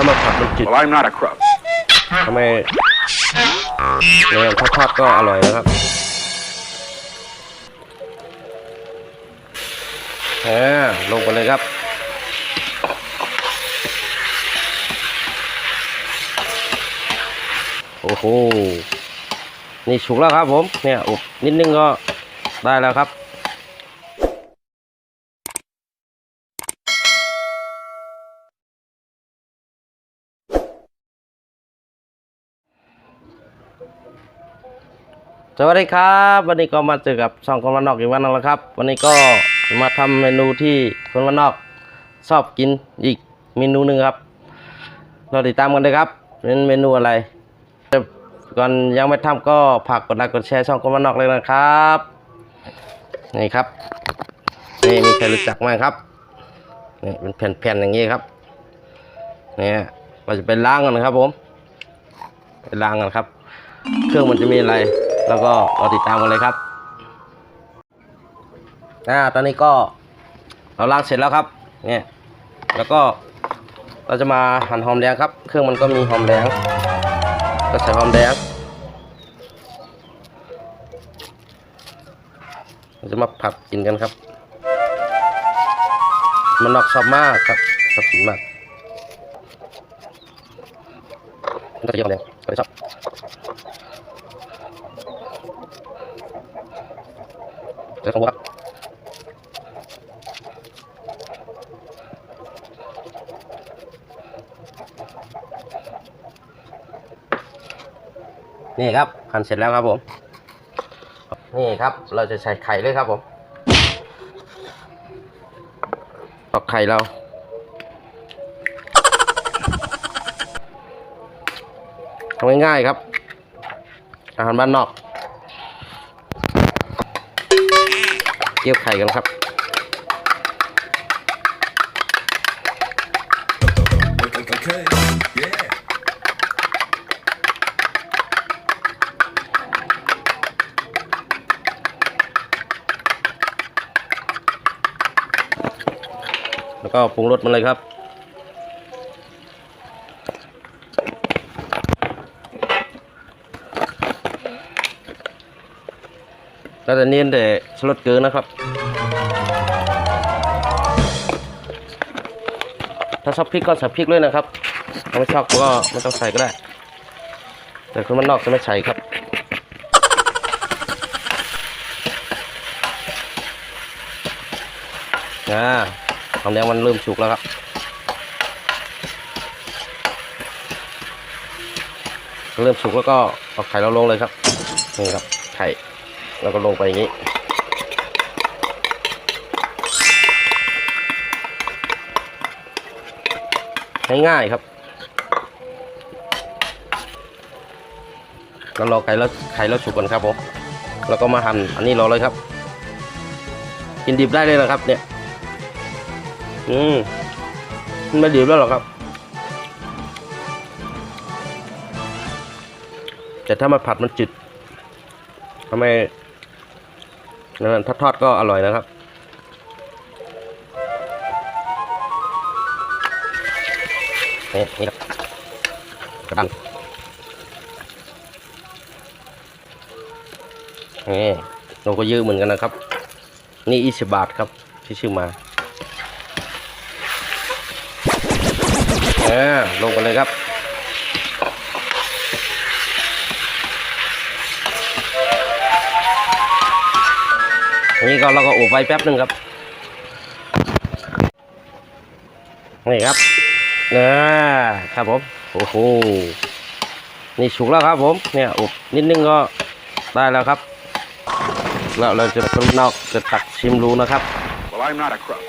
ถ้ามาผัดมันจืด Well, I'm not a crook. ทำไมเนี่ยถ้าทอดก็อร่อยนะครับแหมลงไปเลยครับ โอ้โห นี่ฉุกแล้วครับผม เนี่ยอบนิดนึงก็ได้แล้วครับ สวัสดีครับ วันนี้ก็มาเจอกับช่องคนวันนอกอีกวันหนึงแล้วครับ วันนี้ก็มาทำเมนูที่คนวันนอกชอบกินอีกเมนูหนึ่งครับเราติดตามกันเลยครับเป็นเมนูอะไรก่อนยังไม่ทำก็ฝากกดไลค์กดแชร์ช่องคนวันนอกเลยนะครับนี่ครับนี่มีใครรู้จักไหมครับนี่เป็นแผ่นๆอย่างนี้ครับเนี่ยเราจะไปล้างกันนะครับผมไปล้างกันครับ เครื่องมันจะมีอะไร แล้วก็รอติดตามกันเลยครับอ่าตอนนี้ก็เราล้างเสร็จแล้วครับเนี่ยแล้วก็เราจะมาหั่นหอมแดงครับ เครื่องมันก็มีหอมแดง ก็ใส่หอมแดงเราจะมาผัดกินกันครับ มันนอกชอบมากครับชอบกินมากมันก็จะเยอะหอมแดง ก็เลยชอบเดี๋ยวต้องวัดนี่ครับหั่นเสร็จแล้วครับผม นี่ครับ เราจะใส่ไข่เลยครับผมตอกไข่เราทำง่ายๆครับอาหารบ้านนอก เทียวไข่กันครับแล้วก็ปรุงรสมันเลยครับ แล้วแต่เนียนแต่สลดเกินนะครับ ถ้าชอบพริกก็ใส่พริกเลยนะครับ ถ้าไม่ชอบก็ไม่ต้องใส่ก็ได้ แต่คนมันนอกจะไม่ใส่ครับอ่าทองแดงมันเริ่มสุกแล้วครับเริ่มสุกแล้วก็เอาไข่เราลงเลยครับนี่ครับไข่ แล้วก็ลงไปอย่างนี้ ง่ายๆครับเรารอไข่แล้วไข่แล้วสุกก่อนครับผม แล้วก็มาหั่นอันนี้รอเลยครับ กินดิบได้เลยนะครับ เนี่ย อืมมันไม่ดิบแล้วหรอครับแต่ถ้ามาผัดมันจืดทำไม นั่นถ้าทอดก็อร่อยนะครับนี่นี่ครับกระดังนี่เราก็เยอะเหมือนกันนะครับ นี่อีสิบบาทครับที่ชื่อมาเออลงไปเลยครับ นี่ก็เราก็อบไว้แป๊บหนึ่งครับ นี่ครับนะครับผม โอ้โห นี่ฉุกแล้วครับผม เนี่ยอบนิดนึงก็ได้แล้วครับ แล้วเราจะคนนอกจะตักชิมดูนะครับ Well, I'm not a crook.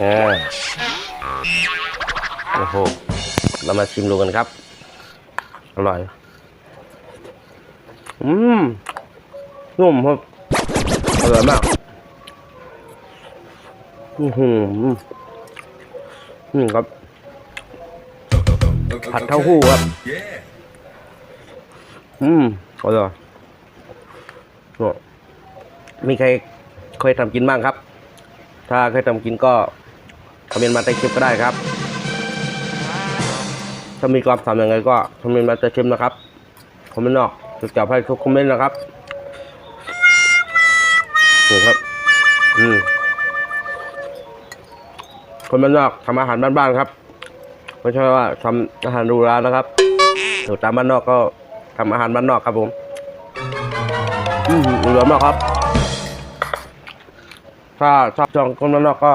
เออโอ้โห เรามาชิมดูกันครับ อร่อย อืมนุ่มครับ อร่อยมากอือหืออืมครับ ผัดเต้าหู้ครับ อืมอร่อยก็มีใครเคยทำกินบ้างครับ ถ้าเคยทำกินก็คอมเมนต์มาใต้คลิปก็ได้ครับ ถ้ามีความสามยังไงก็คอมเมนต์มาจะชิมนะครับคอมเมนต์นอกจะจับให้ทุกคอมเมนต์นะครับ นี่ครับ อืมคนบ้านนอกทำอาหารบ้านๆครับ ไม่ใช่ว่าทำอาหารรูหรานนะครับอยู่ตามบ้านนอกก็ทำอาหารบ้านนอกครับผมอืมเหลือมากครับ ถ้าชอบช่องคนบ้านนอกก็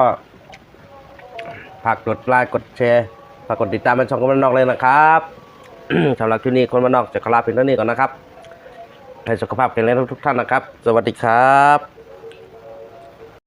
ฝากกดไลค์กดแชร์ฝากกดติดตามช่องคนบ้านนอกเลยนะครับสำหรับคลิปนี้คนบ้านนอกจะขอลาเพียงเท่านี้ก่อนนะครับให้สุขภาพแข็งแรงทุกท่านนะครับ สวัสดีครับ